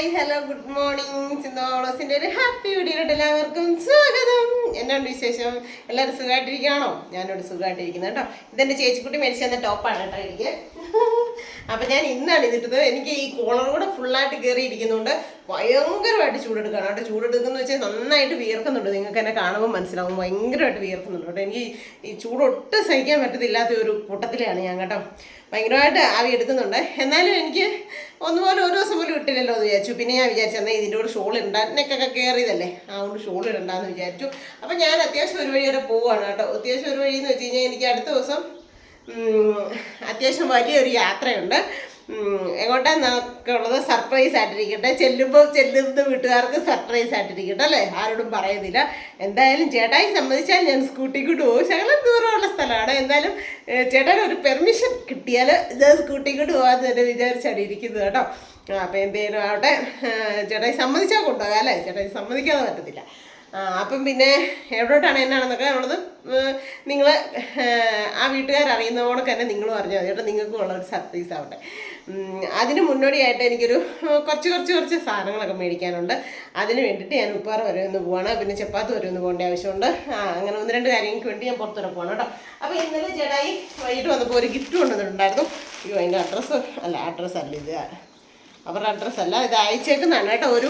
Hi hello good morning. സിന്തോളസിന്റെ ഒരു happy വീഡിയോയിലോട്ട് എല്ലാവർക്കും സ്വാഗതം. എന്നാണ് വിശേഷം? എല്ലാവരും സുഖമായിട്ടിരിക്കുകയാണോ? ഞാനോട് സുഖമായിട്ടിരിക്കുന്നത് കേട്ടോ. ഇതെന്റെ ചേച്ചിക്കുട്ടി മേടിച്ചു തന്ന ടോപ്പാണ് കേട്ടോ എനിക്ക്. അപ്പൊ ഞാൻ ഇന്നാണ് ഇതിട്ടത്. എനിക്ക് ഈ കോളർ കൂടെ ഫുള്ളായിട്ട് കയറിയിരിക്കുന്നുണ്ട് ഭയങ്കരമായിട്ട് ചൂടെടുക്കുകയാണ് കേട്ടോ. ചൂടെടുക്കുന്ന വെച്ചാൽ നന്നായിട്ട് വിയർക്കുന്നുണ്ട്. നിങ്ങൾക്ക് എന്നെ കാണുമ്പോൾ മനസ്സിലാവും. ഭയങ്കരമായിട്ട് വിയർക്കുന്നുണ്ട് കേട്ടോ. എനിക്ക് ഈ ചൂട് ഒട്ടും സഹിക്കാൻ പറ്റത്തില്ലാത്ത ഒരു കൂട്ടത്തിലാണ് ഞാൻ കേട്ടോ. ഭയങ്കരമായിട്ട് ആവി എടുക്കുന്നുണ്ട്. എന്നാലും എനിക്ക് ഒന്നുപോലെ ഒരു ദിവസം പോലും ഇട്ടില്ലല്ലോ എന്ന് വിചാരിച്ചു. പിന്നെ ഞാൻ വിചാരിച്ചു എന്നാൽ ഇതിന്റെ കൂടെ ഷോൾ ഇടണ്ട നെക്കൊക്കെ കയറിയതല്ലേ അതുകൊണ്ട് ഷോൾ ഇടണ്ടെന്ന് വിചാരിച്ചു. അപ്പം ഞാൻ അത്യാവശ്യം ഒരു വഴി വരെ പോവുകയാണ് കേട്ടോ. അത്യാവശ്യം ഒരു വഴി എന്ന് വെച്ച് കഴിഞ്ഞാൽ എനിക്ക് അടുത്ത ദിവസം അത്യാവശ്യം വലിയൊരു യാത്രയുണ്ട്. എങ്ങോട്ടാന്നൊക്കെ ഉള്ളത് സർപ്രൈസ് ആയിട്ടിരിക്കട്ടെ. ചെല്ലുമ്പോൾ ചെല്ലുന്ന വീട്ടുകാർക്ക് സർപ്രൈസ് ആയിട്ടിരിക്കട്ടെ അല്ലേ? ആരോടും പറയുന്നില്ല. എന്തായാലും ചേട്ടായി സംബന്ധിച്ചാൽ ഞാൻ സ്കൂട്ടി കൊണ്ട് പോകും ശകലം ദൂരമുള്ള സ്ഥലമാണ്. എന്തായാലും ഏഹ്, ഒരു പെർമിഷൻ കിട്ടിയാൽ ഞാൻ സ്കൂട്ടി കൊണ്ട് പോകാൻ തന്നെ വിചാരിച്ചാണ് ഇരിക്കുന്നത് കേട്ടോ. ആ, അപ്പം എന്തേലും ആവട്ടെ. ചേട്ടായി സമ്മതിച്ചാൽ കൊണ്ടുപോകാം അല്ലേ? ചേട്ടായി സമ്മതിക്കാതെ പറ്റത്തില്ല. അപ്പം പിന്നെ എവിടോട്ടാണ് എന്നാണെന്നൊക്കെ ഉള്ളത്. നിങ്ങൾ ആ വീട്ടുകാർ അറിയുന്നതോടൊക്കെ തന്നെ നിങ്ങളും അറിഞ്ഞാൽ മതി കേട്ടോ. നിങ്ങൾക്കും ഉള്ള ഒരു സർപ്രൈസ് ആവട്ടെ. അതിന് മുന്നോടിയായിട്ട് എനിക്കൊരു കുറച്ച് കുറച്ച് കുറച്ച് സാധനങ്ങളൊക്കെ മേടിക്കാനുണ്ട്. അതിന് വേണ്ടിയിട്ട് ഞാൻ ഉപ്പാറ വരെ ഒന്ന് പോവാണ്. പിന്നെ ചപ്പാത്ത് വരെ ഒന്ന് പോകേണ്ട ആവശ്യമുണ്ട്. അങ്ങനെ ഒന്ന് രണ്ട് കാര്യങ്ങൾക്ക് വേണ്ടി ഞാൻ പുറത്തുവരെ പോകണം കേട്ടോ. അപ്പോൾ ഇന്നലെ ചേട്ടായി വൈകിട്ട് വന്നപ്പോൾ ഒരു ഗിഫ്റ്റ് കൊണ്ടുവന്നിട്ടുണ്ടായിരുന്നു. അയ്യോ അതിന്റെ അഡ്രസ്സ് അല്ല അഡ്രസ്സ് അല്ല ഇത്. അവരുടെ അഡ്രസ്സല്ല ഇത് അയച്ചേക്കുന്നതാണ് കേട്ടോ. ഒരു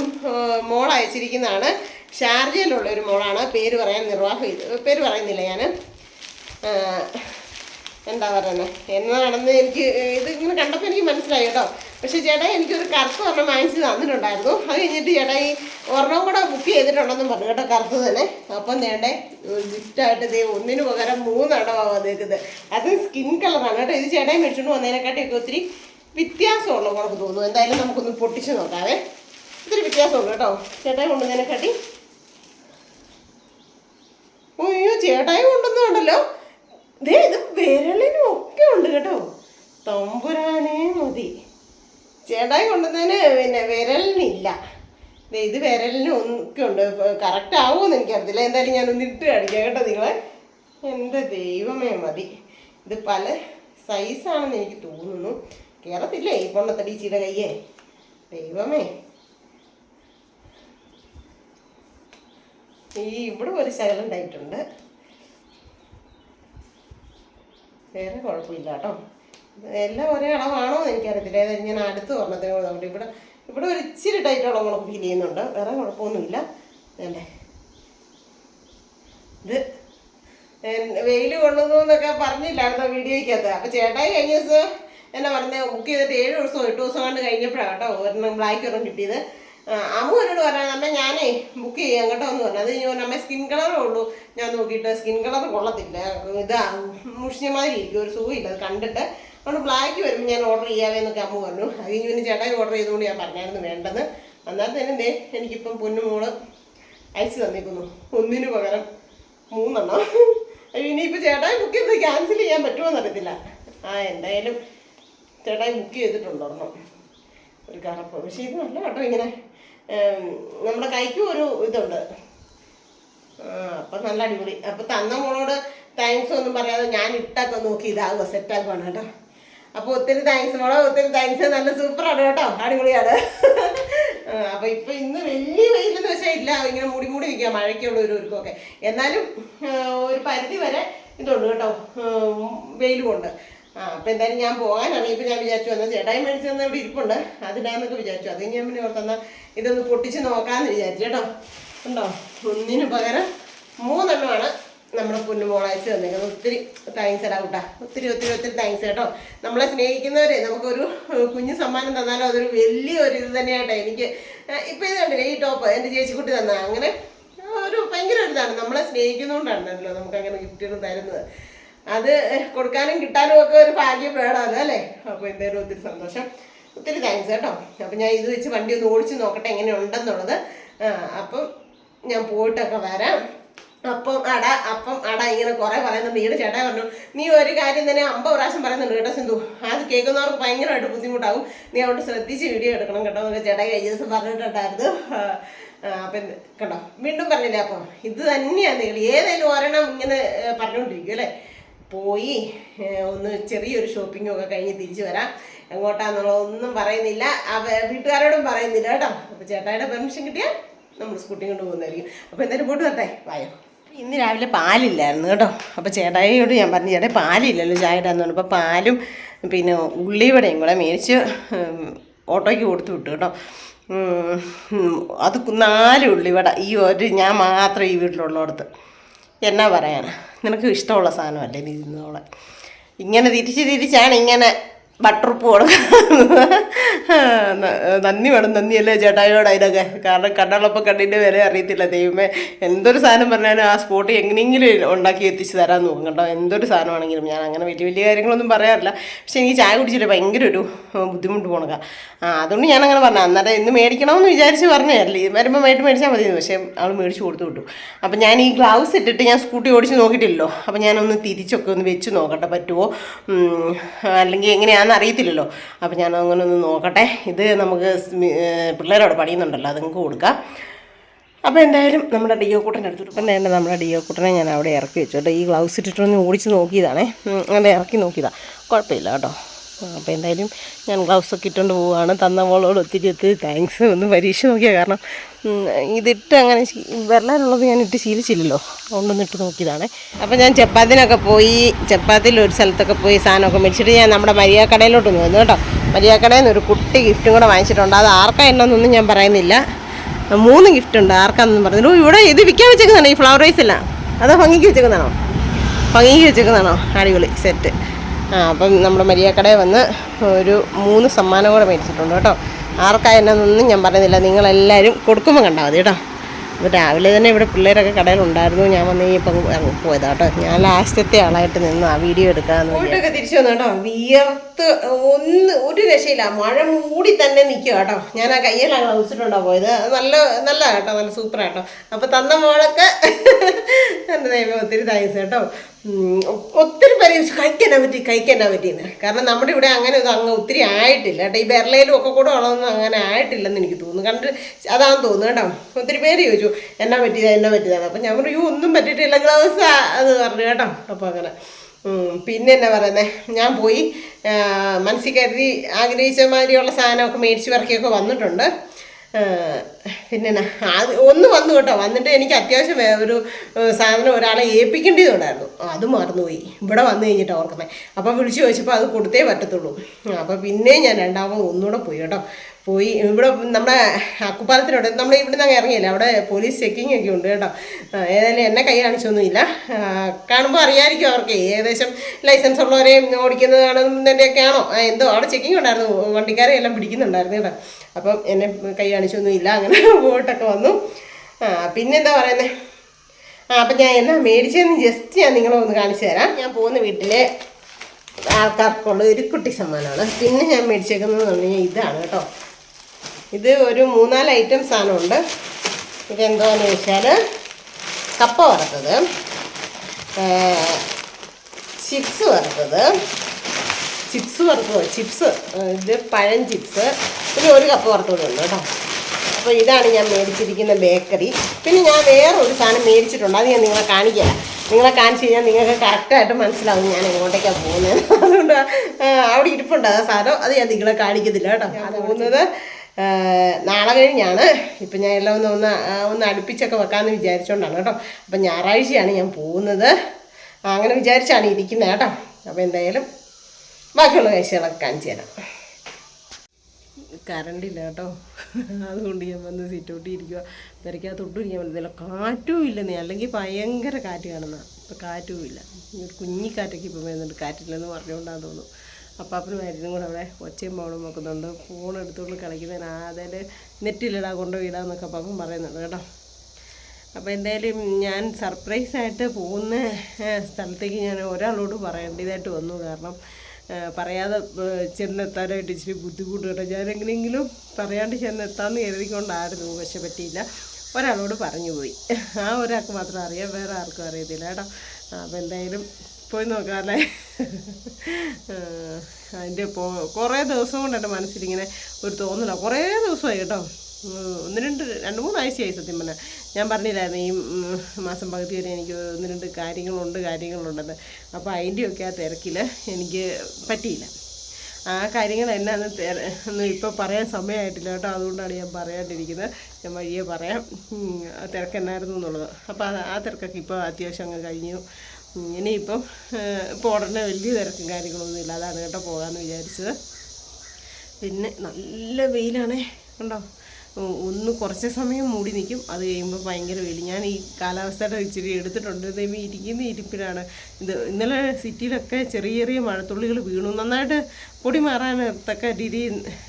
മോൾ അയച്ചിരിക്കുന്നതാണ്. ഷാർജയിലുള്ള ഒരു മോളാണ്. പേര് പറയാൻ നിർവാഹം ചെയ്ത് പേര് പറയുന്നില്ല ഞാൻ എന്താ പറയുന്നത് എന്നാണെന്ന് എനിക്ക് ഇത് ഇങ്ങനെ കണ്ടപ്പോൾ എനിക്ക് മനസ്സിലായി കേട്ടോ. പക്ഷേ ചേട്ടാ എനിക്കൊരു കറുപ്പ് ഒരെണ്ണം വാങ്ങിച്ച് തന്നിട്ടുണ്ടായിരുന്നു. അത് കഴിഞ്ഞിട്ട് ചേട്ടാ ഈ ഒരെണ്ണം കൂടെ ബുക്ക് ചെയ്തിട്ടുണ്ടെന്നും പറഞ്ഞു കേട്ടോ കറുപ്പ് തന്നെ. അപ്പം നേണ്ടേ ഗിഫ്റ്റായിട്ട് ദേ ഒന്നിനു പകരം മൂന്നെണ്ണമാണ് വന്നേക്കുന്നത് അത് സ്കിൻ കളറാണ് കേട്ടോ. ഇത് ചേട്ടായി മേടിച്ചുകൊണ്ട് വന്നതിനെക്കാട്ടിയൊക്കെ ഒത്തിരി വ്യത്യാസമുള്ള കുറച്ച് തോന്നുന്നു. എന്തായാലും നമുക്കൊന്ന് പൊട്ടിച്ച് നോക്കാവേ. ഇത്തിരി വ്യത്യാസമുണ്ട് കേട്ടോ. ചേട്ടായി കൊണ്ടുവന്നതിനെക്കാട്ടി അയ്യോ ചേട്ടായി കൊണ്ടുവന്നുണ്ടല്ലോ ദേ ഇത് വിരലിനും ഒക്കെ ഉണ്ട് കേട്ടോ. തമ്പുരാനേ മതി ചേട്ടായി കൊണ്ടുവന്നതിന് പിന്നെ വിരലിനില്ല. ഇത് വിരലിനും ഒക്കെ ഉണ്ട്. കറക്റ്റ് ആവുമെന്ന് എനിക്കറിയത്തില്ല. എന്തായാലും ഞാനൊന്ന് ഇട്ട് കാണിക്കാം കേട്ടോ നിങ്ങളെ. എന്റെ ദൈവമേ മതി. ഇത് പല സൈസാണെന്ന് എനിക്ക് തോന്നുന്നു. കയറത്തില്ലേ ഈ പൊണ്ണത്തടീച്ചിയുടെ കയ്യേ? ദൈവമേ. ഈ ഇവിടെ ഒരു ശകലം ഉണ്ടായിട്ടുണ്ട്. വേറെ കുഴപ്പമില്ല കേട്ടോ. എല്ലാം ഒരേ അളവാണോ എന്ന് എനിക്കറിയത്തില്ല. ഏതായാലും ഞാൻ അടുത്ത് പറഞ്ഞതിന് അതുകൊണ്ട് ഇവിടെ ഇവിടെ ഒരു ഇച്ചിരി ടൈറ്റ് അളവ് ഫീൽ ചെയ്യുന്നുണ്ട്. വേറെ കുഴപ്പമൊന്നുമില്ല. അല്ലേ ഇത് വെയിൽ കൊള്ളുന്നു എന്നൊക്കെ പറഞ്ഞില്ലായിരുന്നോ വീഡിയോയ്ക്കകത്ത്. അപ്പോൾ ചേട്ടായി കഴിഞ്ഞ ദിവസം എന്നാ പറഞ്ഞത് ബുക്ക് ചെയ്തിട്ട് ഏഴ് ദിവസം എട്ട് ദിവസം കൊണ്ട് കഴിഞ്ഞപ്പോഴാണ് കേട്ടോ ഒരെണ്ണം ബ്ലാക്ക് ഒരെണ്ണം കിട്ടിയത്. അമ്മു എന്നോട് പറഞ്ഞാൽ അമ്മ ഞാനേ ബുക്ക് ചെയ്യാം കേട്ടോ എന്ന് പറഞ്ഞു. അത് ഞാൻ അമ്മ സ്കിൻ കളറേ ഉള്ളൂ. ഞാൻ നോക്കിയിട്ട് സ്കിൻ കളർ കൊള്ളത്തില്ല. ഇതാ മുഷിഞ്ഞമാതിരി ഇരിക്കും ഒരു സുഖമില്ല. അത് കണ്ടിട്ട് അതുകൊണ്ട് ബ്ലാക്ക് വരുമ്പോൾ ഞാൻ ഓർഡർ ചെയ്യാവേ എന്നൊക്കെ അമ്മ പറഞ്ഞു. അത് കഴിഞ്ഞ് പിന്നെ ചേട്ടായി ഓർഡർ ചെയ്തുകൊണ്ട് ഞാൻ പറഞ്ഞായിരുന്നു വേണ്ടത് എന്നാൽ തന്നെ ദേ എനിക്കിപ്പം പൊന്നുമോൾ അയച്ചു തന്നിരിക്കുന്നു ഒന്നിന് പകരം മൂന്നെണ്ണം. ഇനിയിപ്പോൾ ചേട്ടായി ബുക്ക് ചെയ്ത് ക്യാൻസൽ ചെയ്യാൻ പറ്റുമോ എന്നറിയത്തില്ല. ആ എന്തായാലും ചേട്ടായി ബുക്ക് ചെയ്തിട്ടുണ്ടോ ഒരു കറപ്പ്. പക്ഷേ ഇത് നല്ല കേട്ടോ ഇങ്ങനെ. നമ്മുടെ കൈക്കും ഒരു ഇതുണ്ട്. അപ്പം നല്ല അടിപൊളി. അപ്പം തന്ന മോളോട് താങ്ക്സ് ഒന്നും പറയാതെ ഞാൻ ഇട്ടൊക്കെ നോക്കി ഇതാകുക സെറ്റാക്കുവാണ് കേട്ടോ. അപ്പോൾ ഒത്തിരി താങ്ക്സ് മോളെ ഒത്തിരി താങ്ക്സ് നല്ല സൂപ്പറാണ് കേട്ടോ. അടിപൊളിയാണ്. അപ്പോൾ അപ്പൊ ഇപ്പൊ ഇന്ന് വലിയ വെയിലെന്ന് വെച്ചാൽ ഇല്ല. ഇങ്ങനെ മൂടി മൂടി നിൽക്കുക. മഴയ്ക്കുള്ള ഒരു ഒരുക്കമൊക്കെ. എന്നാലും ഒരു പരിധി വരെ ഇതുണ്ട് കേട്ടോ. വെയിലുമുണ്ട് ആ അപ്പൊ എന്തായാലും ഞാൻ പോകാൻ ഇറങ്ങിയപ്പോൾ ഞാൻ വിചാരിച്ചു. എന്നാൽ ചേട്ടായി മേടിച്ചു തന്നെ ഇവിടെ ഇരിപ്പുണ്ട്. അതിനാന്നൊക്കെ വിചാരിച്ചു. അത് ഞാൻ പിന്നെ ഓർത്തെന്നാ ഇതൊന്ന് പൊട്ടിച്ച് നോക്കാമെന്ന് വിചാരിച്ചു കേട്ടോ. ഉണ്ടോ ഒന്നിനു പകരം മൂന്നെണ്ണമാണ് നമ്മുടെ പൊന്നു അയച്ചു തന്നേക്കുന്നത് ഒത്തിരി താങ്ക്സ് എടാ കൂട്ടാ. ഒത്തിരി ഒത്തിരി ഒത്തിരി താങ്ക്സ് കേട്ടോ. നമ്മളെ സ്നേഹിക്കുന്നവരെ നമുക്കൊരു കുഞ്ഞു സമ്മാനം തന്നാലും അതൊരു വലിയൊരു ഇത് തന്നെയാട്ടോ എനിക്ക് ഇപ്പൊ ഇത് കണ്ടില്ലേ ഈ ടോപ്പ് എന്റെ ചേച്ചിക്കുട്ടി തന്ന. അങ്ങനെ ഒരു ഭയങ്കര ഒരു ഇതാണ്. നമ്മളെ സ്നേഹിക്കുന്നതുകൊണ്ടാണല്ലോ നമുക്ക് അങ്ങനെ ഗിഫ്റ്റുകൾ തരുന്നത്. അത് കൊടുക്കാനും കിട്ടാനും ഒക്കെ ഒരു ഭാഗ്യം വേണമെന്ന് അല്ലേ? അപ്പോൾ എന്തായാലും ഒത്തിരി സന്തോഷം. ഒത്തിരി താങ്ക്സ് കേട്ടോ. അപ്പം ഞാൻ ഇത് വെച്ച് വണ്ടി ഒന്ന് ഓടിച്ചു നോക്കട്ടെ എങ്ങനെ ഉണ്ടെന്നുള്ളത് അപ്പം ഞാൻ പോയിട്ടൊക്കെ വരാം. അപ്പം അട അപ്പം അട ഇങ്ങനെ കുറെ പറയുന്നുണ്ട്. ഈയുടെ ചേട്ടാ പറഞ്ഞു നീ ഒരു കാര്യം തന്നെ അമ്പത് പ്രാവശ്യം പറയുന്നുണ്ട് കേട്ടോ സിന്ധു. അത് കേൾക്കുന്നവർക്ക് ഭയങ്കരമായിട്ട് ബുദ്ധിമുട്ടാവും നീ അവിടെ ശ്രദ്ധിച്ച് വീഡിയോ എടുക്കണം കേട്ടോ. എന്നൊക്കെ ചേട്ടാ കഴിഞ്ഞ ദിവസം പറഞ്ഞിട്ടുണ്ടായിരുന്നു. അപ്പൊ കേട്ടോ വീണ്ടും പറഞ്ഞില്ലേ അപ്പോൾ ഇത് തന്നെയാണ് നിങ്ങൾ ഏതായാലും ഒരെണ്ണം ഇങ്ങനെ പറഞ്ഞുകൊണ്ടിരിക്കും അല്ലേ? പോയി ഒന്ന് ചെറിയൊരു ഷോപ്പിംഗും ഒക്കെ കഴിഞ്ഞ് തിരിച്ചു വരാം. എങ്ങോട്ടാന്നുള്ള ഒന്നും പറയുന്നില്ല. വീട്ടുകാരോടും പറയുന്നില്ല കേട്ടോ. അപ്പോൾ ചേട്ടായുടെ പെർമിഷൻ കിട്ടിയാൽ നമ്മൾ സ്കൂട്ടി കൊണ്ട് പോകുന്നതായിരിക്കും. അപ്പോൾ എന്തായാലും പോട്ട് വരട്ടെ. വായോ. ഇന്ന് രാവിലെ പാലില്ലായിരുന്നു കേട്ടോ. അപ്പോൾ ചേട്ടായിയോട് ഞാൻ പറഞ്ഞു ചേട്ടാ പാലില്ലല്ലോ ചായ ഇടാന്ന് പറഞ്ഞപ്പോൾ പാലും പിന്നെ ഉള്ളിവടയും കൂടെ മേടിച്ച് ഓട്ടോയ്ക്ക് കൊടുത്തു വിട്ടു കേട്ടോ. അത് നാല് ഉള്ളിവട. ഈ ഒരു ഞാൻ മാത്രം ഈ വീട്ടിലുള്ളടത്ത്. എന്നാ പറയാനാ? നിനക്ക് ഇഷ്ടമുള്ള സാധനമല്ലേ നീ തിന്നോളെ ഇങ്ങനെ തിരിച്ച് തിരിച്ചാണ് ഇങ്ങനെ ബട്ടറുപ്പ് കൊടുക്കുന്നത് നന്ദി വേണം നന്ദിയല്ലേ ചേട്ടായിയോട് അതിനൊക്കെ. കാരണം കണ്ണുള്ളപ്പോൾ കണ്ണിന്റെ വില അറിയത്തില്ല ദൈവമേ. എന്തൊരു സാധനം പറഞ്ഞാലും ആ സ്പോട്ട് എങ്ങനെയെങ്കിലും ഉണ്ടാക്കി എത്തിച്ച് തരാൻ നോക്കും കേട്ടോ എന്തൊരു സാധനമാണെങ്കിലും. ഞാൻ അങ്ങനെ വലിയ വലിയ കാര്യങ്ങളൊന്നും പറയാറില്ല. പക്ഷെ എനിക്ക് ചായ കുടിച്ചിട്ട് ഭയങ്കര ഒരു ബുദ്ധിമുട്ട് പോണക ആ അതുകൊണ്ട് ഞാൻ അങ്ങനെ പറഞ്ഞു അന്നേരം ഇന്ന് മേടിക്കണമെന്ന് വിചാരിച്ച് പറഞ്ഞതല്ലേ. വരുമ്പോൾ വൈകിട്ട് മേടിച്ചാൽ മതി പക്ഷേ അവൾ മേടിച്ച് കൊടുത്തു വിട്ടു. അപ്പം ഞാൻ ഈ ഗ്ലൗസ് ഇട്ടിട്ട് ഞാൻ സ്കൂട്ടി ഓടിച്ച് നോക്കിയിട്ടില്ലല്ലോ. അപ്പം ഞാനൊന്ന് തിരിച്ചൊക്കെ ഒന്ന് വെച്ച് നോക്കട്ടെ പറ്റുമോ അല്ലെങ്കിൽ അല്ലെങ്കിൽ എങ്ങനെയാണെന്ന് അറിയത്തില്ലല്ലോ. അപ്പം ഞാൻ അങ്ങനെ ഒന്ന് നോക്കട്ടെ. ഇത് നമുക്ക് പിള്ളേരോട് പണിയുന്നുണ്ടല്ലോ അത് നിങ്ങൾക്ക് കൊടുക്കാം. അപ്പോൾ എന്തായാലും നമ്മുടെ ഡിയോ കൂട്ടന്റെ അടുത്തോട്ട് ഇപ്പം തന്നെ നമ്മുടെ ഡിയോ കൂട്ടനെ ഞാൻ അവിടെ ഇറക്കി വെച്ചു കേട്ടോ. ഈ ഗ്ലൗസ് ഇട്ടിട്ടൊന്ന് ഓടിച്ച് നോക്കിയതാണേ. അങ്ങനെ ഇറക്കി നോക്കിയതാണ് കുഴപ്പമില്ല കേട്ടോ. അപ്പോൾ എന്തായാലും ഞാൻ ഗ്ലൗസ് ഒക്കെ ഇട്ടുകൊണ്ട് പോവുകയാണ് തന്ന മോളോട് ഒത്തിരി ഒത്തിരി താങ്ക്സ് ഒന്ന് പരീക്ഷ നോക്കിയാൽ കാരണം ഇതിട്ട് അങ്ങനെ വരലാനുള്ളത് ഞാൻ ഇട്ട് ശീലിച്ചില്ലല്ലോ. അതുകൊണ്ടൊന്ന് ഇട്ട് നോക്കിയതാണ്. അപ്പോൾ ഞാൻ ചപ്പാത്തിനൊക്കെ പോയി ചപ്പാത്തിയിൽ ഒരു സ്ഥലത്തൊക്കെ പോയി സാധനമൊക്കെ മേടിച്ചിട്ട് ഞാൻ നമ്മുടെ മര്യാക്കടയിലോട്ട് വന്നു കേട്ടോ. മര്യാക്കടയിൽ നിന്ന് ഒരു കുട്ടി ഗിഫ്റ്റും കൂടെ വാങ്ങിച്ചിട്ടുണ്ട്. അത് ആർക്കാ എന്നൊന്നും ഞാൻ പറയുന്നില്ല. മൂന്ന് ഗിഫ്റ്റ് ഉണ്ട്. ആർക്കാന്നൊന്നും പറഞ്ഞു ഓ ഇവിടെ ഇത് വിൽക്കാൻ വെച്ചേക്കുന്നതാണ്? ഈ ഫ്ലവർ റൈസ് അല്ല അതോ ഭംഗിക്ക് വെച്ചേക്കുന്നതാണോ? ഭംഗിക്ക് വെച്ചേക്കുന്നതാണോ? അടിപൊളി സെറ്റ് അപ്പം നമ്മുടെ മരിയക്കടയിൽ വന്ന് ഒരു മൂന്ന് സമ്മാനം കൂടെ മേടിച്ചിട്ടുണ്ട് കേട്ടോ. ആർക്കാ എന്നൊന്നും ഞാൻ പറയുന്നില്ല നിങ്ങളെല്ലാവരും കൊടുക്കുമ്പോൾ കണ്ടാൽ മതി കേട്ടോ. അപ്പോൾ രാവിലെ തന്നെ ഇവിടെ പിള്ളേരൊക്കെ കടയിലുണ്ടായിരുന്നു. ഞാൻ വന്ന് ഇപ്പം പോയതാ കേട്ടോ. ഞാൻ ലാസ്റ്റത്തെ ആളായിട്ട് നിന്ന് ആ വീഡിയോ എടുക്കാമെന്ന് പോയിട്ടൊക്കെ തിരിച്ചു വന്നു കേട്ടോ? വിയർത്ത് ഒന്ന് ഒരു രക്ഷയില്ല. മഴ മൂടി തന്നെ നിൽക്കുക കേട്ടോ. ഞാൻ ആ കയ്യിലാണ് ഗ്ലൗസിട്ടുണ്ടോ പോയത്. നല്ല നല്ല കേട്ടോ. നല്ല സൂപ്പറാണ് കേട്ടോ. അപ്പോൾ തന്ന മോളൊക്കെ എന്റെ ദൈവം ഒത്തിരി താങ്ക്സ് കേട്ടോ. ഒത്തിരി പേര് കഴിക്കാനാ പറ്റി കഴിക്കാനാ പറ്റിയെന്ന്? കാരണം നമ്മുടെ ഇവിടെ അങ്ങനെ ഇത് അങ്ങ് ഒത്തിരി ആയിട്ടില്ല. കേട്ടോ ഈ ബെർലയിലും ഒക്കെ കൂടെ ഉള്ളതൊന്നും അങ്ങനെ ആയിട്ടില്ലെന്ന് എനിക്ക് തോന്നുന്നു. കണ്ട് അതാന്ന് തോന്നുന്നു കേട്ടോ. ഒത്തിരി പേര് ചോദിച്ചു എന്നാ പറ്റിയതാ എന്നാ പറ്റിയതാണ് അപ്പം ഞാൻ പറഞ്ഞു ഒന്നും പറ്റിയിട്ടില്ല ഗ്ലൗസ് അത് പറഞ്ഞു കേട്ടോ. അപ്പോൾ അങ്ങനെ. പിന്നെ എന്നാ പറയുന്നത് ഞാൻ പോയി മനസ്സിൽ കരുതി ആഗ്രഹിച്ച മാതിരിയുള്ള സാധനമൊക്കെ മേടിച്ച് പറക്കിയൊക്കെ വന്നിട്ടുണ്ട്. പിന്നെ ഒന്ന് വന്നു കേട്ടോ. വന്നിട്ട് എനിക്ക് അത്യാവശ്യം ഒരു സാധനം ഒരാളെ ഏൽപ്പിക്കേണ്ടതുണ്ടായിരുന്നു അത് മറന്നുപോയി. ഇവിടെ വന്നു കഴിഞ്ഞിട്ട് ഓർക്കുന്നത് അപ്പോൾ വിളിച്ചു ചോദിച്ചപ്പോൾ അത് കൊടുത്തേ പറ്റത്തുള്ളൂ. അപ്പോൾ പിന്നെ ഞാൻ രണ്ടാമത് ഒന്നുകൂടെ പോയി കേട്ടോ. പോയി ഇവിടെ നമ്മുടെ അക്കുപ്പാലത്തിനോട് നമ്മൾ ഇവിടുന്ന് അങ്ങ് ഇറങ്ങിയില്ല? അവിടെ പോലീസ് ചെക്കിംഗ് ഒക്കെ ഉണ്ട് കേട്ടോ. ഏതായാലും എന്നെ കൈ കാണിച്ചൊന്നുമില്ല. കാണുമ്പോൾ അറിയാമായിരിക്കും അവർക്ക്. ഏകദേശം ലൈസൻസ് ഉള്ളവരെയും ഓടിക്കുന്നത് കാണുന്നതിന്റെയൊക്കെയാണോ ആ, എന്തോ അവിടെ ചെക്കിംഗ് ഉണ്ടായിരുന്നു. വണ്ടിക്കാരെ എല്ലാം പിടിക്കുന്നുണ്ടായിരുന്നു കേട്ടോ. അപ്പം എന്നെ കൈ കാണിച്ചൊന്നുമില്ല അങ്ങനെ പോയിട്ടൊക്കെ വന്നു. പിന്നെന്താ പറയുന്നത് ആ അപ്പം ഞാൻ എന്നാ മേടിച്ചതെന്ന് ജസ്റ്റ് ഞാൻ നിങ്ങളെ ഒന്ന് കാണിച്ചു തരാം. ഞാൻ പോകുന്ന വീട്ടിലെ ആൾക്കാർക്കുള്ള ഒരു കുട്ടി സമ്മാനമാണ്. പിന്നെ ഞാൻ മേടിച്ചേക്കുന്നത് എന്ന് പറഞ്ഞാൽ ഇതാണ് കേട്ടോ. ഇത് ഒരു മൂന്നാൽ ഐറ്റം സാധനമുണ്ട്. ഇതെന്തോന്ന് ചോദിച്ചാൽ കപ്പ വറുത്തത് ചിപ്സ് വറുത്തത് ചിപ്സ് വറുത്തത് ചിപ്സ് ഇത് പഴം ചിപ്സ്. പിന്നെ ഒരു കപ്പ് വറുത്തതും ഉണ്ട് കേട്ടോ. അപ്പോൾ ഇതാണ് ഞാൻ മേടിച്ചിരിക്കുന്ന ബേക്കറി. പിന്നെ ഞാൻ വേറെ ഒരു സാധനം മേടിച്ചിട്ടുണ്ട്. അത് ഞാൻ നിങ്ങളെ കാണിക്കാം. നിങ്ങളെ കാണിച്ച് കഴിഞ്ഞാൽ നിങ്ങൾക്ക് കറക്റ്റായിട്ട് മനസ്സിലാവും ഞാൻ എങ്ങോട്ടേക്കാണ് പോകുന്നത്. അതുകൊണ്ട് അവിടെ ഇരിപ്പുണ്ട് ആ സാധനം. അത് ഞാൻ നിങ്ങളെ കാണിക്കത്തില്ല കേട്ടോ. അത് പോകുന്നത് നാളെ കഴിഞ്ഞാണ്. ഇപ്പം ഞാൻ എല്ലാം ഒന്ന് ഒന്ന് ഒന്ന് അടുപ്പിച്ചൊക്കെ വെക്കാമെന്ന് വിചാരിച്ചുകൊണ്ടാണ് കേട്ടോ. അപ്പം ഞായറാഴ്ചയാണ് ഞാൻ പോകുന്നത്. അങ്ങനെ വിചാരിച്ചാണ് ഇരിക്കുന്നത് കേട്ടോ. അപ്പോൾ എന്തായാലും ബാക്കിയുള്ള കാഴ്ചകളൊക്കെ കാണിച്ചു തരാം. കറണ്ടില്ല കേട്ടോ. അതുകൊണ്ട് ഞാൻ വന്ന് സീറ്റോട്ടി ഇരിക്കുക പെരയ്ക്കകത്ത് ഇരിക്കാൻ പറ്റുന്നില്ല കാറ്റും ഇല്ലെന്നേ അല്ലെങ്കിൽ ഭയങ്കര കാറ്റ് കാണുന്ന. ഇപ്പം കാറ്റും ഇല്ല. ഒരു കുഞ്ഞിക്കാറ്റൊക്കെ ഇപ്പം വരുന്നുണ്ട്. കാറ്റില്ലെന്ന് പറഞ്ഞുകൊണ്ടാന്ന് തോന്നുന്നു. അപ്പാപ്പനും ആയിരുന്നു കൂടെ അവിടെ ഒച്ചയും മോളും നോക്കുന്നുണ്ട് ഫോൺ എടുത്തുകൊണ്ട് കളിക്കുന്നതിന് അതിൽ നെറ്റിലിടാ കൊണ്ടുപോയിടാന്നൊക്കെ അപ്പം പറയുന്നുണ്ട് കേട്ടോ. അപ്പോൾ എന്തായാലും ഞാൻ സർപ്രൈസായിട്ട് പോകുന്ന സ്ഥലത്തേക്ക് ഞാൻ ഒരാളോട് പറയേണ്ടതായിട്ട് വന്നു. കാരണം പറയാതെ ചെന്നെത്താനായിട്ട് ഇച്ചിരി ബുദ്ധിമുട്ട് കേട്ടോ. ഞാനെങ്ങനെയെങ്കിലും പറയാണ്ട് ചെന്നെത്താമെന്ന് കരുതിക്കൊണ്ടായിരുന്നു പക്ഷെ പറ്റിയില്ല. ഒരാളോട് പറഞ്ഞു പോയി. ആ ഒരാൾക്ക് മാത്രം അറിയാം വേറെ ആർക്കും അറിയത്തില്ല കേട്ടോ. അപ്പോൾ എന്തായാലും പോയി നോക്കാമല്ലേ അതിന്റെ പോ കുറേ ദിവസം കൊണ്ട് എന്റെ മനസ്സിലിങ്ങനെ ഒരു തോന്നല. കുറേ ദിവസമായി കേട്ടോ. ഒന്ന് രണ്ട് രണ്ട് മൂന്നാഴ്ചയായി സത്യം പറഞ്ഞാൽ ഞാൻ പറഞ്ഞില്ലായിരുന്നു ഈ മാസം പകുതി വരെ എനിക്ക് ഒന്ന് രണ്ട് കാര്യങ്ങളുണ്ട് കാര്യങ്ങളുണ്ടെന്ന്. അപ്പോൾ അതിന്റെയൊക്കെ ആ തിരക്കിൽ എനിക്ക് പറ്റിയില്ല. ആ കാര്യങ്ങൾ എന്നാന്ന് ഒന്നും ഇപ്പോൾ പറയാൻ സമയമായിട്ടില്ല കേട്ടോ. അതുകൊണ്ടാണ് ഞാൻ പറയാണ്ടിരിക്കുന്നത്. ഞാൻ വഴിയെ പറയാം. തിരക്കെന്നായിരുന്നു എന്നുള്ളത്. അപ്പോൾ ആ തിരക്കൊക്കെ ഇപ്പോൾ അത്യാവശ്യം അങ്ങ് കഴിഞ്ഞു. ഇനിയിപ്പം ഇപ്പോൾ ഉടനെ വലിയ തിരക്കും കാര്യങ്ങളൊന്നും ഇല്ല അതാണ് കേട്ടോ പോകാമെന്ന് വിചാരിച്ചത്. പിന്നെ നല്ല വെയിലാണേ. കണ്ടോ? ഉ- ഒന്ന് കുറച്ച് സമയം മൂടി നിൽക്കും. അത് കഴിയുമ്പോൾ ഭയങ്കര വെയിൽ ഞാൻ ഈ കാലാവസ്ഥയുടെ ഇച്ചിരി എടുത്തിട്ടുണ്ട്. ദൈവം ഇരിക്കുന്ന ഇരിപ്പിലാണ്. ഇത് ഇന്നലെ സിറ്റിയിലൊക്കെ ചെറിയ ചെറിയ മഴത്തുള്ളികൾ വീണു. നന്നായിട്ട് പൊടി മാറാൻ തക്ക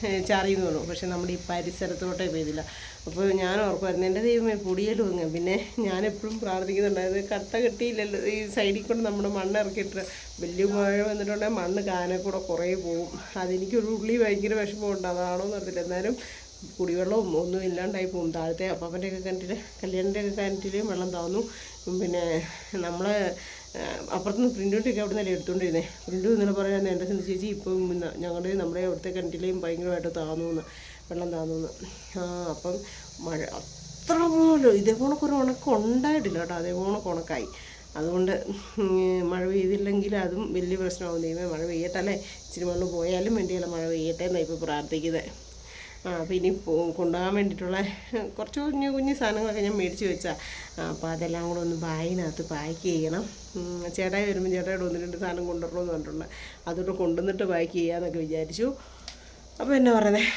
ഏഹ്, ചാറിയെന്ന് തോന്നുന്നു പക്ഷെ നമ്മുടെ ഈ പരിസരത്തോട്ടേ പെയ്തില്ല. അപ്പോൾ ഞാൻ ഓർക്കുമായിരുന്നു എന്റെ ദൈവമേ പൊടിയലും അങ്ങ് പിന്നെ ഞാനെപ്പോഴും പ്രാർത്ഥിക്കുന്നുണ്ടായത് കട്ട കെട്ടിയില്ലല്ലോ ഈ സൈഡിൽ കൊണ്ട് നമ്മുടെ മണ്ണ് ഇറക്കിയിട്ട്. വലിയ മഴ വന്നിട്ടുണ്ടെങ്കിൽ മണ്ണ് കാനെ കൂടെ കുറേ പോകും അതെനിക്കൊരു ഉള്ളി ഭയങ്കര വിഷമമുണ്ട്. അതാണോ എന്നറിയില്ല എന്നാലും കുടിവെള്ളവും ഒന്നും ഇല്ലാണ്ടായി പോകും താഴത്തെ അപ്പാപ്പന്റെ ഒക്കെ കിണറ്റിൽ കല്യാണിന്റെ ഒക്കെ കിണറ്റിൽ വെള്ളം താന്നു. പിന്നെ നമ്മൾ അപ്പുറത്തുനിന്ന് പ്രിന്റൗട്ടൊക്കെ അവിടെ നിന്നല്ലേ എടുത്തുകൊണ്ടിരുന്നത് പ്രിന്റ് ഇന്നലെ പറയാൻ എന്റെ സിന്ധു ചേച്ചി ഇപ്പം ഞങ്ങളുടെ നമ്മുടെ അവിടുത്തെ കിണറ്റിലെയും ഭയങ്കരമായിട്ട് താന്നു എന്ന് വെള്ളം താന്നു എന്ന് ആ അപ്പം മഴ അത്ര പോലും ഇതേ ഒരു ഉണക്കം ഉണ്ടായിട്ടില്ല കേട്ടോ. അതേ കണക്ക് ഉണക്കായി. അതുകൊണ്ട് മഴ പെയ്തില്ലെങ്കിൽ അതും വലിയ പ്രശ്നമാവും. മഴ പെയ്യട്ടല്ലേ? ഇച്ചിരി മണ്ണ് പോയാലും വേണ്ടിയല്ല മഴ പെയ്യട്ടെ എന്നാണ് ഇപ്പോൾ പ്രാർത്ഥിക്കുന്നത് അപ്പോൾ ഇനി കൊണ്ടുപോകാൻ വേണ്ടിയിട്ടുള്ള കുറച്ച് കുഞ്ഞു കുഞ്ഞു സാധനങ്ങളൊക്കെ ഞാൻ മേടിച്ച് വെച്ചാൽ അപ്പോൾ അതെല്ലാം കൂടെ ഒന്ന് ബാഗിനകത്ത് പാക്ക് ചെയ്യണം. ചേട്ടായി വരുമ്പോൾ ചേട്ടായിട്ട് ഒന്ന് രണ്ട് സാധനം കൊണ്ടുവരണമെന്ന് പറഞ്ഞിട്ടുണ്ട്. അതുകൊണ്ട് കൊണ്ടുവന്നിട്ട് പാക്ക് ചെയ്യാമെന്നൊക്കെ വിചാരിച്ചു. അപ്പോൾ എന്നാ പറയുന്നത്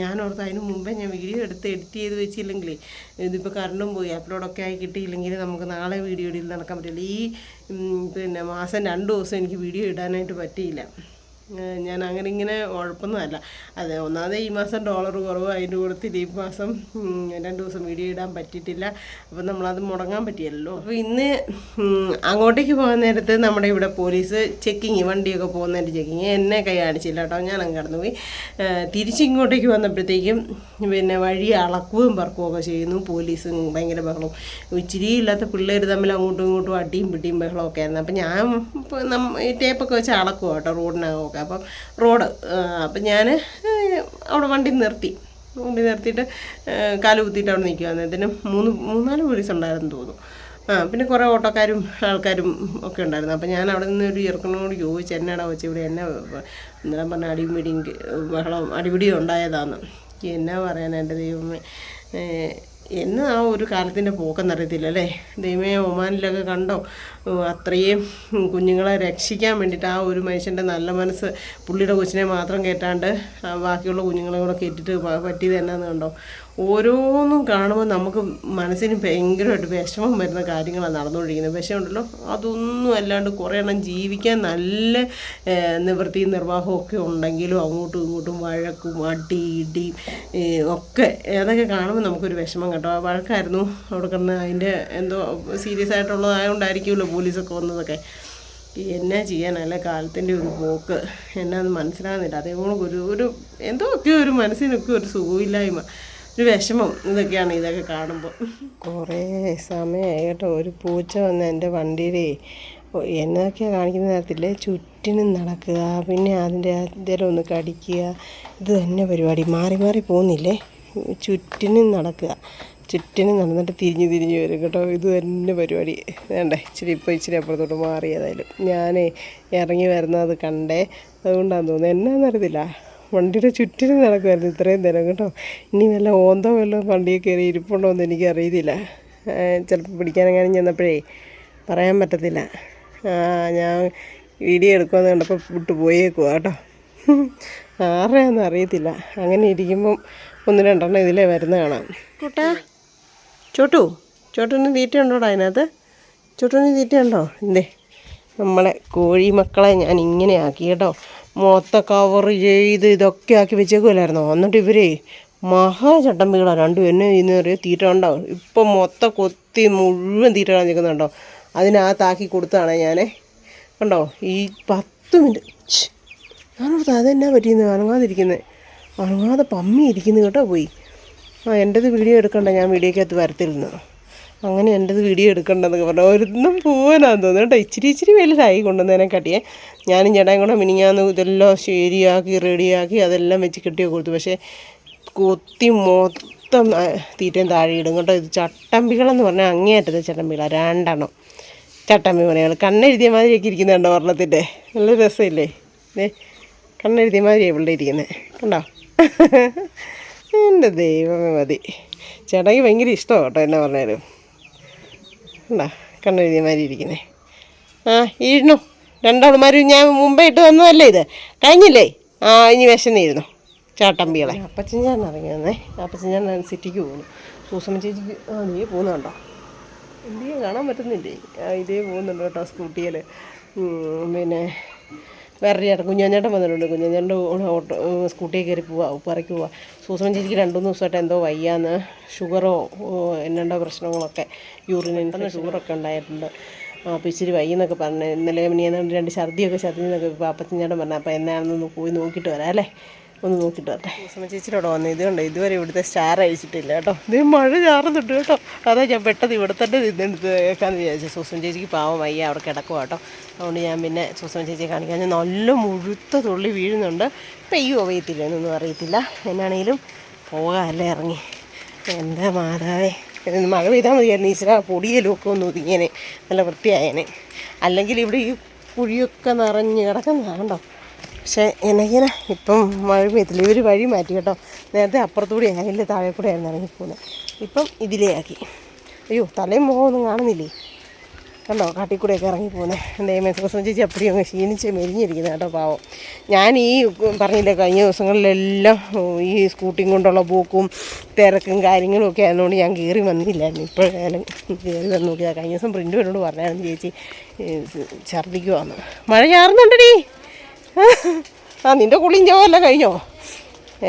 ഞാൻ ഓർത്ത് അതിന് മുമ്പേ ഞാൻ വീഡിയോ എടുത്ത് എഡിറ്റ് ചെയ്ത് വെച്ചില്ലെങ്കിലേ ഇതിപ്പോൾ കറണ്ടും പോയി അപ്ലോഡൊക്കെ ആയി കിട്ടിയില്ലെങ്കിൽ നമുക്ക് നാളെ വീഡിയോ ഇടയിൽ നടക്കാൻ പറ്റില്ല. ഈ പിന്നെ മാസം രണ്ട് ദിവസം എനിക്ക് വീഡിയോ ഇടാനായിട്ട് പറ്റിയില്ല. ഞാൻ അങ്ങനെ ഇങ്ങനെ ഉഴപ്പൊന്നുമല്ല അതെ ഒന്നാമത് ഈ മാസം ഡോളർ കുറവ് അതിന്റെ കൂടത്തിൽ ഈ മാസം രണ്ട് ദിവസം വീഡിയോ ഇടാൻ പറ്റിയിട്ടില്ല. അപ്പം നമ്മളത് മുടങ്ങാൻ പറ്റിയല്ലോ. അപ്പോൾ ഇന്ന് അങ്ങോട്ടേക്ക് പോകാൻ നേരത്ത് നമ്മുടെ ഇവിടെ പോലീസ് ചെക്കിങ് വണ്ടിയൊക്കെ പോകുന്നതിന്റെ ചെക്കിങ്. എന്നെ കൈ കാണിച്ചില്ല കേട്ടോ. ഞാൻ അങ്ങ് കടന്നുപോയി. തിരിച്ച് തിരിച്ചിങ്ങോട്ടേക്ക് വന്നപ്പോഴത്തേക്കും പിന്നെ വഴി അളക്കുകയും പറക്കുകയും ഒക്കെ ചെയ്യുന്നു. പോലീസും ഭയങ്കര ബഹളം ഇച്ചിരി ഇല്ലാത്ത പിള്ളേർ തമ്മിൽ അങ്ങോട്ടും ഇങ്ങോട്ടും അടിയും പിടിയും ബഹളമൊക്കെ ആയിരുന്നു. അപ്പം ഞാൻ ഈ ടേപ്പൊക്കെ വെച്ച് അളക്കുക കേട്ടോ റോഡിനകമൊക്കെ അപ്പം റോഡ് അപ്പം ഞാൻ അവിടെ വണ്ടി നിർത്തി. വണ്ടി നിർത്തിയിട്ട് കാൽ കുത്തിയിട്ട് അവിടെ നിൽക്കുക ഇതിന് മൂന്ന് മൂന്നാൽ പോലീസ് ഉണ്ടായിരുന്നു തോന്നുന്നു. ആ പിന്നെ കുറേ ഓട്ടോക്കാരും ആൾക്കാരും ഒക്കെ ഉണ്ടായിരുന്നു. അപ്പം ഞാൻ അവിടെ നിന്ന് ഒരു ചെറുക്കനോട് ചോദിച്ചു എന്നാടാ വെച്ച് ഇവിടെ എന്നെ ഇന്നലെ പറഞ്ഞ അടിപിടി ബഹളം അടിപിടി ഉണ്ടായതാന്ന്? എന്നാ പറയാൻ എന്റെ ദൈവമേ എന്ന് ആ ഒരു കാലത്തിന്റെ പോക്കെന്നറിയത്തില്ല അല്ലേ ദൈവമേ ഒമാനിലൊക്കെ കണ്ടോ? അത്രയും കുഞ്ഞുങ്ങളെ രക്ഷിക്കാൻ വേണ്ടിയിട്ട് ആ ഒരു മനുഷ്യന്റെ നല്ല മനസ്സ് പുള്ളിയുടെ കൊച്ചിനെ മാത്രം കയറ്റാണ്ട് ബാക്കിയുള്ള കുഞ്ഞുങ്ങളെ കൂടെ കയറ്റിട്ട് പറ്റിയത് എന്നാന്ന് കണ്ടോ? ഓരോന്നും കാണുമ്പോൾ നമുക്ക് മനസ്സിന് ഭയങ്കരമായിട്ട് വിഷമം വരുന്ന കാര്യങ്ങളാണ് നടന്നുകൊണ്ടിരിക്കുന്നത്. വിഷമമുണ്ടല്ലോ. അതൊന്നും അല്ലാണ്ട് കുറേ എണ്ണം ജീവിക്കാൻ നല്ല നിവൃത്തിയും നിർവാഹവും ഒക്കെ ഉണ്ടെങ്കിലും അങ്ങോട്ടും ഇങ്ങോട്ടും വഴക്കും അടി ഇടിയും ഒക്കെ അതൊക്കെ കാണുമ്പോൾ നമുക്കൊരു വിഷമം കേട്ടോ. വഴക്കായിരുന്നു അവിടെ കിടന്ന് അതിന്റെ എന്തോ സീരിയസ് ആയിട്ടുള്ളതായതുകൊണ്ടായിരിക്കുമല്ലോ പോലീസൊക്കെ വന്നതൊക്കെ. എന്നാ ചെയ്യാനല്ല കാലത്തിന്റെ ഒരു പോക്ക്. എന്നാന്ന് മനസ്സിലാകുന്നില്ല. അതേപോലെ ഒരു ഒരു എന്തോ ഒക്കെ ഒരു മനസ്സിനൊക്കെ ഒരു സുഖമില്ലായ്മ. ഒരു വിഷമം ഇതൊക്കെയാണ് ഇതൊക്കെ കാണുമ്പോൾ കുറേ സമയമായി കേട്ടോ. ഒരു പൂച്ച വന്ന് എന്റെ വണ്ടിയിലേ എന്നൊക്കെയാണ് കാണിക്കുന്ന നേരത്തില്ലേ ചുറ്റിനും നടക്കുക പിന്നെ അതിന്റെ അതിലും ഒന്ന് കടിക്കുക ഇത് തന്നെ പരിപാടി. മാറി മാറി പോകുന്നില്ലേ? ചുറ്റിനും നടക്കുക. ചുറ്റിനും നടന്നിട്ട് തിരിഞ്ഞ് തിരിഞ്ഞ് വരും കേട്ടോ. ഇത് തന്നെ പരിപാടി. വേണ്ടേ ഇച്ചിരി ഇപ്പോൾ ഇച്ചിരി അപ്പുറത്തോട്ട് മാറി ഏതായാലും. ഞാനേ ഇറങ്ങി വരുന്നത് കണ്ടേ. അതുകൊണ്ടാണെന്ന് തോന്നുന്നത് എന്നാന്നറിയത്തില്ല വണ്ടിയുടെ ചുറ്റിന് നടക്കുമായിരുന്നു ഇത്രയും നേരം കേട്ടോ. ഇനി വല്ല ഓന്തോ വല്ലതും വണ്ടിയിൽ കയറി ഇരിപ്പുണ്ടോ എന്ന് എനിക്കറിയത്തില്ല. ചിലപ്പോൾ പിടിക്കാനെങ്ങാനും ചെന്നപ്പോഴേ പറയാൻ പറ്റത്തില്ല. ഞാൻ വീഡിയോ എടുക്കുമെന്ന് കണ്ടപ്പോൾ വിട്ട് പോയേക്കുവാ കേട്ടോ. ആരെയാണെന്ന് അറിയത്തില്ല. അങ്ങനെ ഇരിക്കുമ്പം ഒന്ന് രണ്ടെണ്ണം ഇതിലേ വരുന്ന കാണാം. കൂട്ടാ ചോട്ടു ചോട്ടുവിന് തീറ്റ ഉണ്ടോടാ അതിനകത്ത്? ചോട്ടുവിന് തീറ്റ ഉണ്ടോ എന്തേ നമ്മളെ കോഴി മക്കളെ ഞാൻ ഇങ്ങനെ ആക്കി കേട്ടോ. മൊത്തം കവർ ചെയ്ത് ഇതൊക്കെ ആക്കി വെച്ചേക്കുമല്ലായിരുന്നോ എന്നിട്ട് ഇവരേ മഹാചട്ടമ്പികളാണ് രണ്ടും എന്നെ ഇന്ന് അറിയാം തീറ്റ ഇപ്പം മൊത്തം കൊത്തി മുഴുവൻ തീറ്റ നിൽക്കുന്നുണ്ടോ അതിനകത്താക്കി കൊടുത്താണ് ഞാൻ കണ്ടോ? ഈ പത്ത് മിനിറ്റ്. ഛ്. അതെന്നാ പറ്റിയെന്ന് അനങ്ങാതിരിക്കുന്നത് അനങ്ങാതെ പമ്മി ഇരിക്കുന്നു കേട്ടോ പോയി. ആ എന്റെത് വീഡിയോ എടുക്കണ്ട. ഞാൻ വീഡിയോക്കകത്ത് വരത്തില്ലെന്ന്. അങ്ങനെ എന്റെത് വീഡിയോ എടുക്കണ്ടെന്നൊക്കെ പറഞ്ഞു. ഒരെണ്ണം പോകാനാന്ന് തോന്നുന്നു. കേട്ടോ ഇച്ചിരി ഇച്ചിരി വലുതായി കൊണ്ടുവന്നതിനെ കട്ടിയേ. ഞാനും ചേട്ടായും കൂടെ മിനിങ്ങാന്ന് ഇതെല്ലാം ശരിയാക്കി റെഡിയാക്കി അതെല്ലാം വെച്ച് കെട്ടിയൊക്കെ കൊടുത്തു. പക്ഷേ കൊത്തി മൊത്തം തീറ്റയും താഴെ ഇടും. കേട്ടോ ഇത് ചട്ടമ്പികളെന്ന് പറഞ്ഞാൽ അങ്ങേയറ്റത്തെ ചട്ടമ്പികളാണ് രണ്ടെണ്ണം ചട്ടമ്പി മണികൾ കണ്ണെഴുതിയ മാതിരിയൊക്കെ ഇരിക്കുന്നുണ്ടോ വർണത്തിന്റെ? നല്ല രസമില്ലേ? ഏ കണ്ണെഴുതിയ മാതിരിയാണ് ഇവിടെ ഇരിക്കുന്നത് കണ്ടോ? എന്റെ ദൈവമേ മതി. ചേട്ടായിക്ക് ഭയങ്കര ഇഷ്ടമാണ് കേട്ടോ എന്നെ പറഞ്ഞാലും. കണ്ടോ കണ്ണെഴുതിയമാരി ഇരിക്കുന്നത് ആ ഇരുന്നു. രണ്ടാളുമാരും ഞാൻ മുമ്പേ ഇട്ട് തന്നതല്ലേ ഇത്? കഴിഞ്ഞില്ലേ? ആ ഇനി വിശന്നിരുന്നു. ചാട്ടമ്പികളെ. അപ്പച്ചൻ ഞാൻ ഇറങ്ങി വന്നേ. അപ്പച്ചൻ ഞാൻ സിറ്റിക്ക് പോകുന്നു സൂസമ്മ ചേച്ചിക്ക് ആ നീ പോകുന്നുണ്ടോ എന്തിയെ കാണാൻ പറ്റുന്നില്ലേ? ഇതേ പോകുന്നുണ്ട് കേട്ടോ സ്കൂട്ടിയിൽ പിന്നെ വേറെ ചേട്ടൻ കുഞ്ഞാഞ്ഞേട്ടൻ വന്നിട്ടുണ്ട്. കുഞ്ഞാഞ്ഞേട്ടന്റെ ഓട്ടോ സ്കൂട്ടിയിൽ കയറി പോവാ ഉപ്പറയ്ക്ക് പോവാ. സൂസമ്മ ചേച്ചിക്ക് രണ്ട് മൂന്ന് ദിവസമായിട്ട് എന്തോ വയ്യാന്ന്. ഷുഗറോ എന്നുണ്ടോ പ്രശ്നങ്ങളൊക്കെ യൂറിന് ഷുഗറൊക്കെ ഉണ്ടായിട്ടുണ്ട്. ആ അപ്പോൾ ഇച്ചിരി വയ്യെന്നൊക്കെ പറഞ്ഞു. ഇന്നലെ മിനിയാന്ന് രണ്ട് ഛർദിയൊക്കെ ഛർദിന്നൊക്കെ പാപ്പത്തിഞ്ഞേട്ടൻ പറഞ്ഞു. അപ്പോൾ എന്നാണെന്നൊന്ന് പോയി നോക്കിയിട്ട് വരാം അല്ലേ? ഒന്ന് നോക്കിയിട്ട് വരട്ടെ ചേച്ചിയോടെ വന്നു. ഇത് കണ്ടോ ഇതുവരെ ഇവിടുത്തെ സ്റ്റാർ അയച്ചിട്ടില്ല കേട്ടോ. ഇത് മഴ ചാറുന്നുണ്ട് കേട്ടോ. അതാ ഞാൻ പെട്ടെന്ന് ഇവിടെ തന്നെ നിന്നെടുത്ത് കേൾക്കാന്ന് വിചാരിച്ചു. സൂസമ്മ ചേച്ചിക്ക് പാവം വയ്യ അവിടെ കിടക്കുക കേട്ടോ. അതുകൊണ്ട് ഞാൻ പിന്നെ സൂസമ്മ ചേച്ചിയെ കാണിക്കാൻ ഞാൻ നല്ല മുഴുത്ത തുള്ളി വീഴുന്നുണ്ട്. പെയ്യോ പെയ്യത്തില്ല എന്നൊന്നും അറിയത്തില്ല. എന്നാണെങ്കിലും പോകാമല്ലേ ഇറങ്ങി. എന്താ മാതാവേ? മഴ പെയ്താൽ മതിയായിരുന്നു ഈശ്വര പൊടിയലൊക്കെ ഒന്ന് ഒതുങ്ങിയനെ. നല്ല വൃത്തിയായനെ. അല്ലെങ്കിൽ ഇവിടെ ഈ കുഴിയൊക്കെ നിറഞ്ഞ് കിടക്കുന്നതാണ്ടോ പക്ഷേ എനിക്കിങ്ങനെ ഇപ്പം മഴ പെയ്യത്തില്ല ഇവർ വഴി മാറ്റി കേട്ടോ. നേരത്തെ അപ്പുറത്തൂടെ അതിന്റെ താഴെ കൂടെ ആയിരുന്നു ഇറങ്ങിപ്പോകുന്നത് ഇപ്പം ഇതിലേ ആക്കി. അയ്യോ തലയും മുഖമൊന്നും കാണുന്നില്ലേ? കണ്ടോ കാട്ടിൽ കൂടെയൊക്കെ ഇറങ്ങി പോകുന്നത് എന്റെ മെസ്സോസം ചേച്ചി അപ്പടി അങ്ങ് ക്ഷീണിച്ച് മെരിഞ്ഞിരിക്കുന്നത് കേട്ടോ പാവം. ഞാൻ ഈ പറഞ്ഞില്ലേ കഴിഞ്ഞ ദിവസങ്ങളിലെല്ലാം ഈ സ്കൂട്ടിയും കൊണ്ടുള്ള പോക്കും തിരക്കും കാര്യങ്ങളും ഒക്കെ ആയതുകൊണ്ട് ഞാൻ കയറി വന്നില്ലായിരുന്നു. ഇപ്പോഴായാലും കയറി വന്ന് നോക്കിയാൽ കഴിഞ്ഞ ദിവസം പ്രിന്റ് എന്നോട് പറഞ്ഞായിരുന്നു ചേച്ചി ഛർദ്ദിക്കുവാന്ന്. മഴ ചാറുന്നുണ്ടടി. ആ നിന്റെ കുളിയും ചാവെല്ലാം കഴിഞ്ഞോ?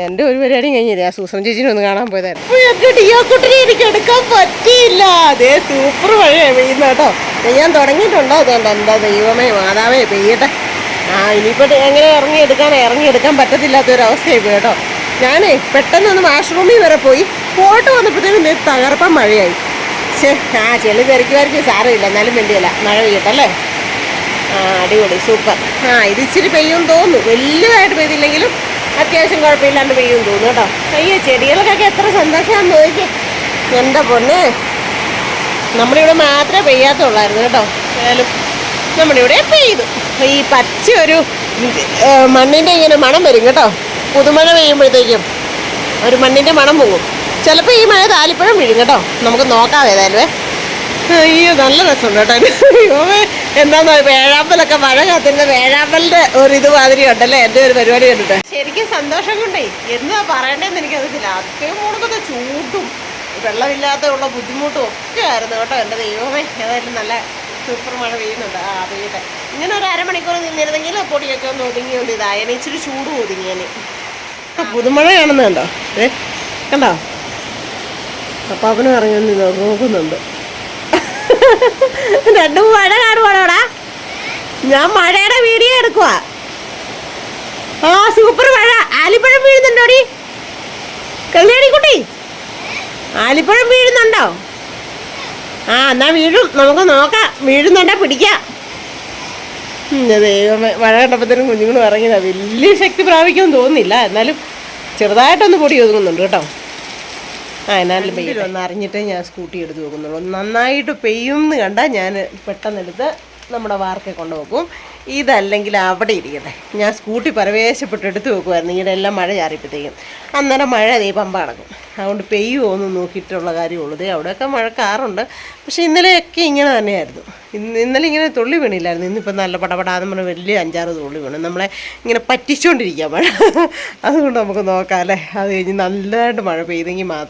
എന്റെ ഒരു പരിപാടിയും കഴിഞ്ഞില്ല? ആ സൂസൻ ചേച്ചിനെ ഒന്ന് കാണാൻ പോയതായിരുന്നു. എനിക്ക് എടുക്കാൻ പറ്റിയില്ല. അതേ സൂപ്പർ മഴയാണ് പെയ്യുന്നത് കേട്ടോ. പെയ്യാൻ തുടങ്ങിയിട്ടുണ്ടോ? അതുകൊണ്ട് എന്താ ദൈവമേ മാതാവേ പെയ്യട്ടെ. ആ ഇനിയിപ്പോൾ എങ്ങനെ ഇറങ്ങിയെടുക്കാൻ ഇറങ്ങിയെടുക്കാൻ പറ്റത്തില്ലാത്തൊരവസ്ഥയായി പോയി കേട്ടോ. ഞാനേ പെട്ടെന്നൊന്ന് വാഷ്റൂമിൽ വരെ പോയി. ഫോട്ടോ വന്നപ്പോഴത്തേക്കും തകർപ്പം മഴയായി. ആ ചെളി തെറിക്കുമായിരിക്കും സാരമില്ല. എന്നാലും വേണ്ടിയല്ല. മഴ പെയ്യട്ടല്ലേ അടിപൊളി സൂപ്പർ. ആ ഇത് ഇച്ചിരി പെയ്യും തോന്നുന്നു. വലുതായിട്ട് പെയ്തില്ലെങ്കിലും അത്യാവശ്യം കുഴപ്പമില്ലാണ്ട് പെയ്യും തോന്നുന്നു കേട്ടോ. അയ്യോ ചെടികൾക്കൊക്കെ എത്ര സന്തോഷമാണെന്ന് നോക്കി എന്താ പൊന്നെ. നമ്മളിവിടെ മാത്രമേ പെയ്യാത്തുള്ളായിരുന്നു കേട്ടോ. ഏതായാലും നമ്മളിവിടെ പെയ്തു. ഈ പച്ച ഒരു മണ്ണിന്റെ ഇങ്ങനെ മണം വരും കേട്ടോ. പുതുമഴ പെയ്യുമ്പോഴത്തേക്കും ഒരു മണ്ണിന്റെ മണം പോകും. ചിലപ്പോൾ ഈ മഴ താലിപ്പഴം വീഴും കേട്ടോ. നമുക്ക് നോക്കാം ഏതായാലും അയ്യോ നല്ല രസമുണ്ട് കേട്ടോ. എന്താന്ന് വേഴാമ്പലൊക്കെ മഴ കാത്തിന്റെ വേഴാമ്പലിന്റെ ഒരു ഇത് മാതിരി ഉണ്ടല്ലേ? എന്റെ ഒരു പരിപാടി കണ്ടിട്ട്. ശരിക്കും സന്തോഷം കൊണ്ടേ എന്താ പറയണ്ടേന്ന് അറിയില്ല അത്രയും മുണക്കത്തെ ചൂട്ടും വെള്ളമില്ലാത്തുള്ള ബുദ്ധിമുട്ടും ഒക്കെ ആയിരുന്നു കേട്ടോ എന്റെ ദൈവമേ. ഏതായാലും നല്ല സൂപ്പർ മഴ പെയ്യുന്നുണ്ട് ആ പെയ്യട്ടെ ഇങ്ങനെ ഒരു അരമണിക്കൂർ നിന്നിരുന്നെങ്കിൽ പൊടിയൊക്കെ ഒന്ന് ഒതുങ്ങി ഒന്ന് ഇതായനെ ഇച്ചിരി ചൂട് ഒതുങ്ങിയേനെ പുതുമഴയാണെന്ന് കണ്ടോ? ഏ കണ്ടോ? അപ്പൊ അവനും ഇറങ്ങി നോക്കുന്നുണ്ട്. രണ്ടും മഴ കാണുവാണോടാ? ഞാൻ മഴയുടെ വീഡിയോ എടുക്കുവാ. ആ സൂപ്പർ മഴ. ആലിപ്പഴം വീഴുന്നുണ്ടോടി? കല്യാണിക്കുട്ടി ആലിപ്പഴം വീഴുന്നുണ്ടോ? ആ എന്നാ വീഴും. നമുക്ക് നോക്കാം. വീഴുന്നുണ്ടാ? പിടിക്കാം. ദൈവമേ മഴ കണ്ടപ്പോഴത്തേനും കുഞ്ഞുങ്ങളും ഇറങ്ങിയതാ വലിയ ശക്തി പ്രാപിക്കുമെന്ന് തോന്നുന്നില്ല. എന്നാലും ചെറുതായിട്ടൊന്ന് പൊടി ഒതുങ്ങുന്നുണ്ട് കേട്ടോ. ആ പെയ്യും ഒന്ന് അറിഞ്ഞിട്ടേ ഞാൻ സ്കൂട്ടി എടുത്ത് വെക്കുന്നുള്ളൂ. നന്നായിട്ട് പെയ്യും എന്ന് കണ്ടാൽ ഞാൻ പെട്ടെന്ന് എടുത്ത് നമ്മുടെ വാർക്കെ കൊണ്ടുപോകും ഇതല്ലെങ്കിൽ അവിടെ ഇരിക്കട്ടെ. ഞാൻ സ്കൂട്ടി പരവേശപ്പെട്ട് എടുത്ത് വെക്കുമായിരുന്നു ഇങ്ങനെ എല്ലാം മഴ ചാറിയപ്പോഴത്തേക്കും. അന്നേരം മഴ ദേ പമ്പ അടക്കും. അതുകൊണ്ട് പെയ്യുമോ എന്ന് നോക്കിയിട്ടുള്ള കാര്യമുള്ളൂ. ദേ അവിടെയൊക്കെ മഴക്കാറുണ്ട്. പക്ഷേ ഇന്നലെയൊക്കെ ഇങ്ങനെ തന്നെയായിരുന്നു. ഇന്ന് ഇന്നലെ ഇങ്ങനെ തുള്ളി വീണില്ലായിരുന്നു. ഇന്നിപ്പോൾ നല്ല പടപടാന്ന് പറഞ്ഞാൽ വലിയ അഞ്ചാറ് തുള്ളി വീണു. നമ്മളെ ഇങ്ങനെ പറ്റിച്ചുകൊണ്ടിരിക്കുക മഴ. അതുകൊണ്ട് നമുക്ക് നോക്കാം അല്ലേ? അത് കഴിഞ്ഞ് നല്ലതായിട്ട് മഴ പെയ്തെങ്കിൽ മാ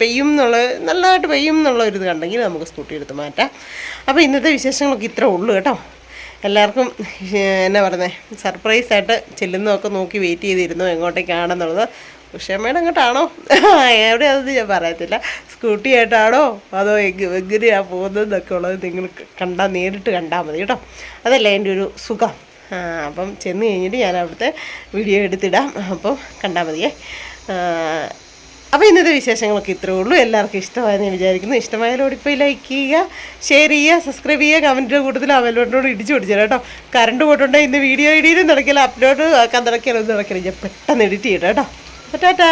പെയ്യും എന്നുള്ള നല്ലതായിട്ട് പെയ്യും എന്നുള്ള ഒരു ഇത് കണ്ടെങ്കിൽ നമുക്ക് സ്കൂട്ടി എടുത്ത് മാറ്റാം. അപ്പോൾ ഇന്നത്തെ വിശേഷങ്ങളൊക്കെ ഇത്രേ ഉള്ളൂ കേട്ടോ. എല്ലാവർക്കും എന്നാ പറയുന്നത് സർപ്രൈസായിട്ട് ചെല്ലുന്നതൊക്കെ നോക്കി വെയിറ്റ് ചെയ്തിരുന്നു എങ്ങോട്ടേക്കാണെന്നുള്ളത്. ഉഷമ്മയുടെ അങ്ങോട്ടാണോ? എവിടെ അതൊന്നും ഞാൻ പറയത്തില്ല. സ്കൂട്ടി ആയിട്ടാണോ അതോ എങ്ങനെയാണ് പോകുന്നതെന്നൊക്കെ ഉള്ളത് നിങ്ങൾ കണ്ടാൽ നേരിട്ട് കണ്ടാൽ മതി കേട്ടോ. അതല്ലേ എന്റെ ഒരു സുഖം. അപ്പം ചെന്ന് കഴിഞ്ഞിട്ട് ഞാൻ അവിടുത്തെ വീഡിയോ എടുത്തിടാം. അപ്പം കണ്ടാൽ മതിയേ. അപ്പോൾ ഇന്നത്തെ വിശേഷങ്ങളൊക്കെ ഇത്രേ ഉള്ളൂ. എല്ലാവർക്കും ഇഷ്ടമായെന്ന് വിചാരിക്കുന്നു. ഇഷ്ടമായാലോട് ഇപ്പോൾ ലൈക്ക് ചെയ്യുക ഷെയർ ചെയ്യുക സബ്സ്ക്രൈബ് ചെയ്യുക കമന്റിന്റെ കൂട്ടത്തിൽ അവലോട്ടോട് ഇടിച്ചു പിടിച്ചു കേട്ടോ. കറണ്ട് പോയിട്ടുണ്ടെങ്കിൽ ഇന്ന് വീഡിയോ ഇടിയിലും നടക്കില്ല അപ്ലോഡ് ആക്കാൻ നടക്കില്ല ഒന്നും നടക്കില്ല പെട്ടെന്ന് എഡിറ്റ് ചെയ്യട്ടോ കേട്ടോ. ടാറ്റാ.